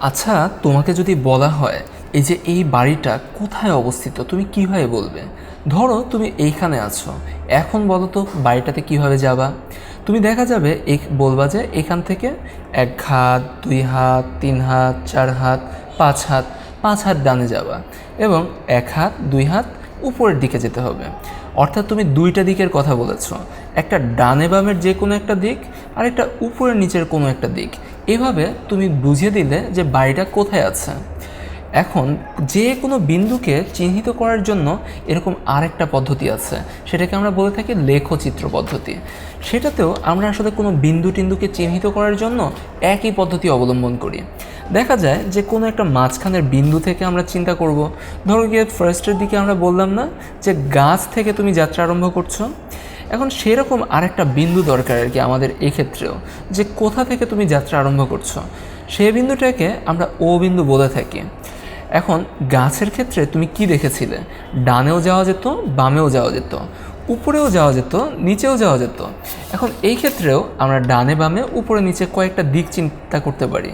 আচ্ছা তোমাকে যদি বলা হয়, এই যে এই বাড়িটা কোথায় অবস্থিত, তুমি কীভাবে বলবে? ধরো তুমি এইখানে আছো, এখন বলো তো বাড়িটাতে কীভাবে যাবা? তুমি দেখা যাবে এক, বলবা যে এখান থেকে এক হাত, দুই হাত, তিন হাত, চার হাত, পাঁচ হাত পাঁচ হাত ডানে যাবা এবং এক হাত, দুই হাত উপরের দিকে যেতে হবে। অর্থাৎ তুমি দুইটা দিকের কথা বলেছ। একটা ডানে বামের যে কোনো একটা দিক, আর একটা উপরের নিচের কোনো একটা দিক। এভাবে তুমি বুঝিয়ে দিলে যে বাড়িটা কোথায় আছে। এখন যে কোনো বিন্দুকে চিহ্নিত করার জন্য এরকম আরেকটা পদ্ধতি আছে। সেটাকে আমরা বলে থাকি লেখচিত্র পদ্ধতি। সেটাতেও আমরা আসলে কোনো বিন্দু টিন্দুকে চিহ্নিত করার জন্য একই পদ্ধতি অবলম্বন করি। দেখা যায় যে কোনো একটা মাঝখানের বিন্দু থেকে আমরা চিন্তা করব। ধরো গিয়ে ফার্স্টের দিকে আমরা বললাম না যে গাছ থেকে তুমি যাত্রা আরম্ভ করছ? এখন সেরকম আরেকটা বিন্দু দরকার আর কি আমাদের এক্ষেত্রেও, যে কোথা থেকে তুমি যাত্রা আরম্ভ করছ? সেই বিন্দুটাকে আমরা ও বিন্দু বলে থাকি। এখন গাছের ক্ষেত্রে তুমি কি দেখেছিলে? ডানেও যাওয়া যেত, বামেও যাওয়া যেত, উপরেও যাওয়া যেত, নিচেও যাওয়া যেত। এখন এই ক্ষেত্রেও আমরা ডানে বামে, উপরে নিচে কয়েকটা দিক চিন্তা করতে পারি।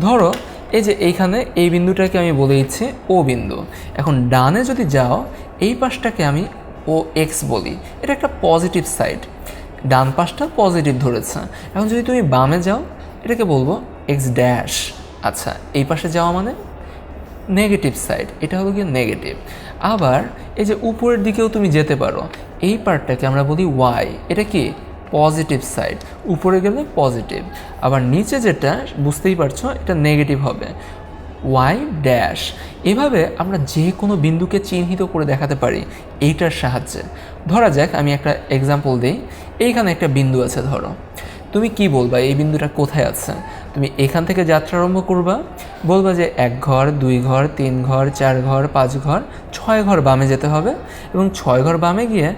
ধরো, এই যে এইখানে এই বিন্দুটাকে আমি বলে দিচ্ছি ও বিন্দু। এখন ডানে যদি যাও, এই পাশটাকে আমি ও এক্স বলি। এটা একটা পজিটিভ সাইড। ডান পাশটা পজিটিভ ধরেছে। এখন যদি তুমি বামে যাও, এটাকে বলব এক্স ড্যাশ। আচ্ছা এই পাশে যাওয়া মানে? নেগেটিভ সাইড এটা হলো গিয়ে নেগেটিভ আবার এই যে উপরের দিকেও তুমি যেতে পারো, এই পার্টটাকে আমরা বলি ওয়াই এটা কি? পজিটিভ সাইড উপরে গেলে পজিটিভ আবার নিচে যেটা বুঝতেই পারছ, এটা নেগেটিভ হবে ওয়াই ড্যাশ এভাবে আমরা যে কোনো বিন্দুকে চিহ্নিত করে দেখাতে পারি, এইটার সাহায্যে। ধরা যাক, আমি একটা এক্সাম্পল দিই, এইখানে একটা বিন্দু আছে, ধরো। তুমি কি বলবা? এই বিন্দুটা কোথায় আছে? তুমি এখান থেকে যাত্রা আরম্ভ করবা। বলবা যে এক ঘর, দুই ঘর, তিন ঘর, চার ঘর, পাঁচ ঘর, ছয় ঘর বামে যেতে হবে এবং ছয় ঘর বামে গিয়ে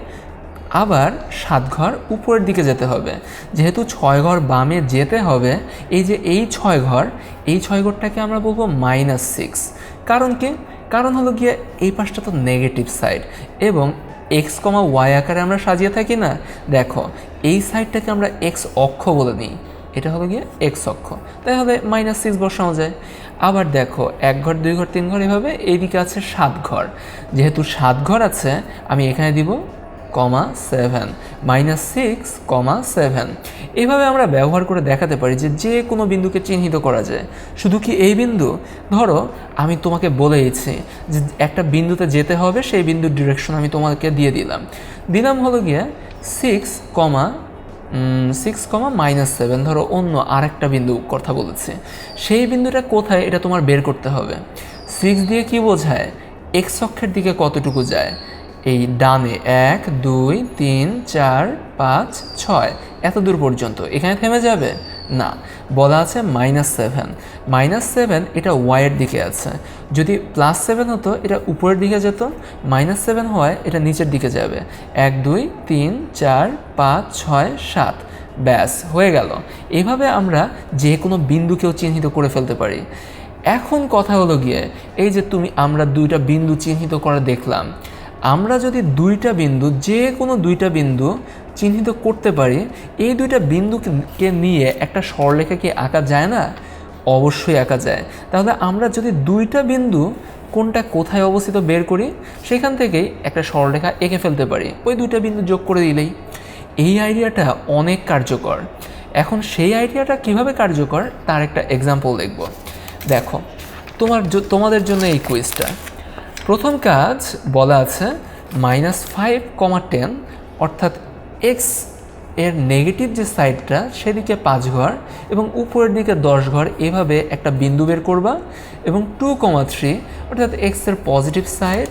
আবার সাত ঘর উপরের দিকে যেতে হবে। যেহেতু ছয় ঘর বামে যেতে হবে, এই যে এই ছয় ঘর, এই ছয় ঘরটাকে আমরা বলব মাইনাস সিক্স কারণ কি? কারণ হলো গিয়ে এই পাশটা তো নেগেটিভ সাইড এবং এক্স কমা ওয়াই আকারে আমরা সাজিয়ে থাকি না। দেখো এই সাইডটাকে আমরা এক্স অক্ষ বলে নিই এটা হলো গিয়ে এক্স অক্ষ। তাই হবে মাইনাস সিক্স বসানো যায়। আবার দেখো, এক ঘর, দুই ঘর, তিন ঘর এভাবে এইদিকে আছে সাত ঘর। যেহেতু সাত ঘর আছে, আমি এখানে দিব comma seven minus six comma seven এইভাবে আমরা ব্যবহার করে দেখাতে পারি যে যে কোনো বিন্দুকে চিহ্নিত করা যায়। শুধু কি এই বিন্দু? ধরো, আমি তোমাকে বলে দিচ্ছি যে একটা বিন্দুতে যেতে হবে, সেই বিন্দুর ডিরেকশন আমি তোমাকে দিয়ে দিলাম। দিলাম হলো গিয়ে six comma six comma minus seven. ধরো অন্য আরেকটা বিন্দু কথা বলেছে। সেই বিন্দুটা কোথায় এটা তোমার বের করতে হবে। সিক্স দিয়ে কি বোঝায়? এক্স অক্ষের দিকে কতটুকু যায়? এই ডানে এক, দুই, তিন, চার, পাঁচ, ছয়। এত দূর পর্যন্ত। এখানে থেমে যাবে? না, বলা আছে মাইনাস সেভেন মাইনাস সেভেন এটা ওয়াইয়ের দিকে আছে। যদি প্লাস সেভেন হতো, এটা উপরের দিকে যেত মাইনাস সেভেন হয়, এটা নিচের দিকে যাবে। এক, দুই, তিন, চার, পাঁচ, ছয়, সাত। ব্যাস, হয়ে গেল। এভাবে আমরা যে কোনো বিন্দুকেও চিহ্নিত করে ফেলতে পারি। এখন কথা হলো গিয়ে, এই যে তুমি আমরা দুইটা বিন্দু চিহ্নিত করে দেখলাম, আমরা যদি দুইটা বিন্দু যে কোনো দুইটা বিন্দু চিহ্নিত করতে পারি, এই দুইটা বিন্দুকে নিয়ে একটা সরলেখা কি আঁকা যায় না? অবশ্যই আঁকা যায়। তাহলে আমরা যদি দুইটা বিন্দু কোনটা কোথায় অবস্থিত বের করি, সেখান থেকেই একটা সরলরেখা এঁকে ফেলতে পারি। ওই দুইটা বিন্দু যোগ করে দিলেই। এই আইডিয়াটা অনেক কার্যকর। এখন সেই আইডিয়াটা কীভাবে কার্যকর, তার একটা এক্সাম্পল দেখব। দেখো, তোমার তোমাদের জন্য এই কুইজটা প্রথম কাজ বলা আছে মাইনাস ফাইভ কমা টেন অর্থাৎ এক্সের নেগেটিভ যে সাইডটা সেদিকে পাঁচ ঘর এবং উপরের দিকে দশ ঘর, এভাবে একটা বিন্দু বের করবা এবং টু কমা থ্রি অর্থাৎ এক্সের পজিটিভ সাইড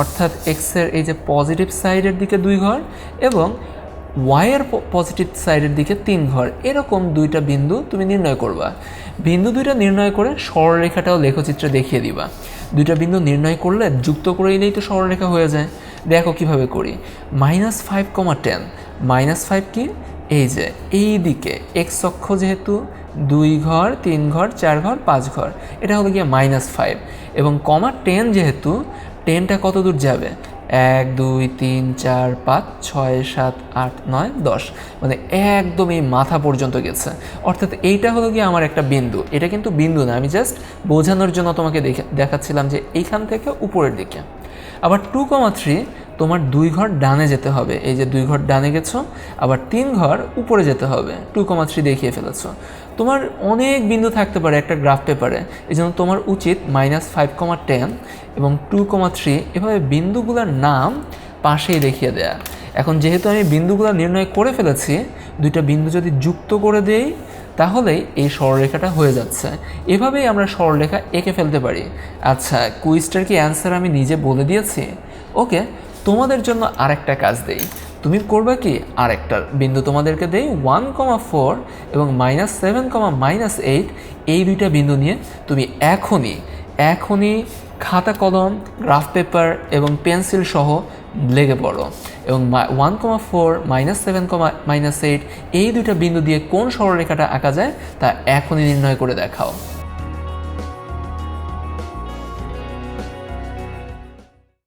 অর্থাৎ এক্সের এই যে পজিটিভ সাইডের দিকে দুই ঘর এবং ওয়াইয়ের পজিটিভ সাইডের দিকে তিন ঘর, এরকম দুইটা বিন্দু তুমি নির্ণয় করবা। বিন্দু দুইটা নির্ণয় করে সরলরেখাটাও লেখচিত্রে দেখিয়ে দিবা। দুইটা বিন্দু নির্ণয় করলে যুক্ত করে নিলেই তো সরলরেখা হয়ে যায়। দেখো কীভাবে করি। Minus five comma ten minus five কি? এই যে, এই দিকে এক্স অক্ষ যেহেতু, দুই ঘর, তিন ঘর, চার ঘর, পাঁচ ঘর, এটা হলো গিয়ে মাইনাস ফাইভ এবং কমা টেন যেহেতু টেনটা কত দূর যাবে? এক, দুই, তিন, চার, পাঁচ, ছয়, সাত, আট, নয়, দশ। মানে একদম এই মাথা পর্যন্ত গেছে। অর্থাৎ এইটা হলো গিয়ে আমার একটা বিন্দু। এটা কিন্তু বিন্দু না, আমি জাস্ট বোঝানোর জন্য তোমাকে দেখে, দেখাচ্ছিলাম যে এইখান থেকে উপরের দিকে। আবার টু কমা থ্রি তোমার দুই ঘর ডানে যেতে হবে। এই যে দুই ঘর ডানে গেছো, আবার তিন ঘর উপরে যেতে হবে। টু কমা থ্রি দেখিয়ে ফেলেছো। তোমার অনেক বিন্দু থাকতে পারে একটা গ্রাফ পেপারে এই জন্য তোমার উচিত মাইনাস ফাইভ কমা টেন এবং টু কমা থ্রি এভাবে বিন্দুগুলোর নাম পাশেই দেখিয়ে দেয়া। এখন যেহেতু আমি বিন্দুগুলো নির্ণয় করে ফেলেছি, দুইটা বিন্দু যদি যুক্ত করে দেই তাহলেই এই সরলরেখাটা হয়ে যাচ্ছে। এভাবেই আমরা সরলরেখা এঁকে ফেলতে পারি। আচ্ছা কুইজটার কি অ্যান্সার আমি নিজে বলে দিয়েছি? ওকে, তোমাদের জন্য আরেকটা কাজ দেই। তুমি করবে কি? আরেকটা বিন্দু তোমাদেরকে দেই ওয়ান কমা ফোর এবং minus seven comma minus eight এই দুইটা বিন্দু নিয়ে তুমি এখনই এখনই খাতা, কলম, গ্রাফ পেপার এবং পেন্সিল সহ লেগে পড়ো এবং one comma four minus seven comma minus eight এই দুইটা বিন্দু দিয়ে কোন সরলরেখাটা আঁকা যায় তা এখনই নির্ণয় করে দেখাও।